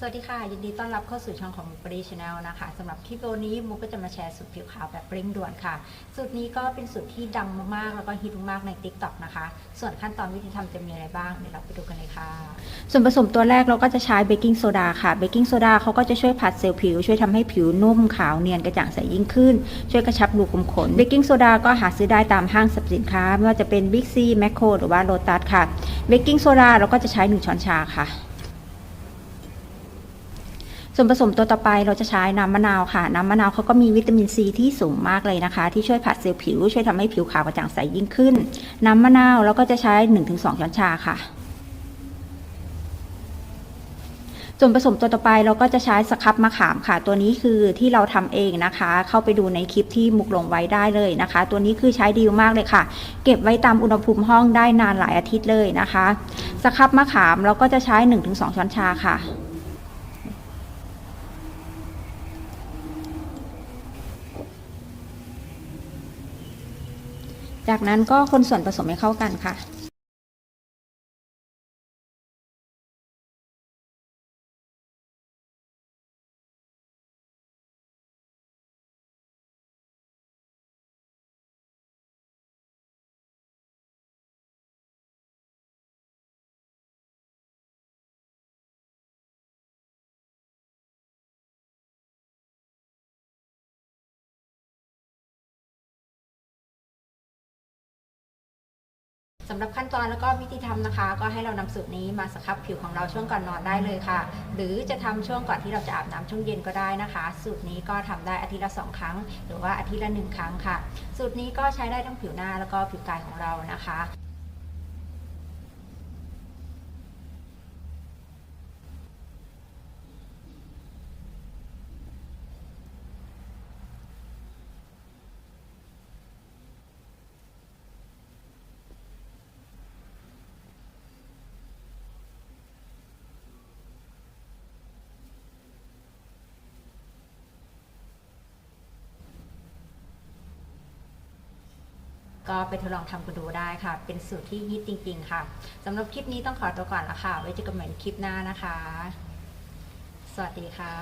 สวัสดีค่ะ ยินดีต้อนรับเข้าสู่ช่องของมุกปรีชาแนลนะคะสำหรับคลิปวิดีโอนี้มุกก็จะมาแชร์สูตรผิวขาวแบบเร่งด่วนค่ะ สูตรนี้ก็เป็นสูตรที่ดังมากๆ แล้วก็ฮิตมากๆใน Tik t o อกนะคะ ส่วนขั้นตอนวิธีทำจะมีอะไรบ้างเดี๋ยวเราไปดูกันเลยค่ะ ส่วนผสมตัวแรกเราก็จะใช้เบกกิ้งโซดาค่ะเบกกิ้งโซดาเขาก็จะช่วยผัดเซลล์ผิว ช่วยทำให้ผิวนุ่มขาวเนียนกระจ่างใสยิ่งขึ้น ช่วยกระชับรูขุมขนเบกกิ้งโซดาก็หาซื้อได้ตามห้างสรรพสินค้าไม่ว่าจะเป็นบิ๊กซีแมคโครหรือว่าโลตัสค่ะเบกกิ้งโซดาเราก็จะใช้หนึ่งช้อนชาค่ะ ส่วนผสมตัวต่อไปเราจะใช้น้ำมะนาวค่ะ น้ำมะนาวเขาก็มีวิตามินซีที่สูงมากเลยนะคะ ที่ช่วยผัดเซลล์ผิว ช่วยทำให้ผิวขาวกระจ่างใสยิ่งขึ้น น้ำมะนาวเราก็จะใช้ 1-2 ช้อนชาค่ะ ส่วนผสมตัวต่อไปเราก็จะใช้สครับมะขามค่ะ ตัวนี้คือที่เราทำเองนะคะ เข้าไปดูในคลิปที่มุกลงไว้ได้เลยนะคะ ตัวนี้คือใช้ดีมากเลยค่ะ เก็บไว้ตามอุณหภูมิห้องได้นานหลายอาทิตย์เลยนะคะ สครับมะขามเราก็จะใช้ 1-2 ช้อนชาค่ะ จากนั้นก็คนส่วนผสมให้เข้ากันค่ะ สำหรับขั้นตอนแล้วก็วิธีทำนะคะ ก็ให้เรานำสูตรนี้มาสครับผิวของเราช่วงก่อนนอนได้เลยค่ะ หรือจะทำช่วงก่อนที่เราจะอาบน้ำช่วงเย็นก็ได้นะคะ สูตรนี้ก็ทำได้อาทิตย์ละสองครั้ง หรือว่าอาทิตย์ละหนึ่งครั้งค่ะ สูตรนี้ก็ใช้ได้ทั้งผิวหน้าแล้วก็ผิวกายของเรานะคะ ก็ไปทดลองทำกันดูได้ค่ะ เป็นสูตรที่ฮิตจริง ๆ ค่ะสำหรับคลิปนี้ต้องขอตัวก่อนละค่ะ ไว้เจอกันใหม่ในคลิปหน้านะคะ สวัสดีค่ะ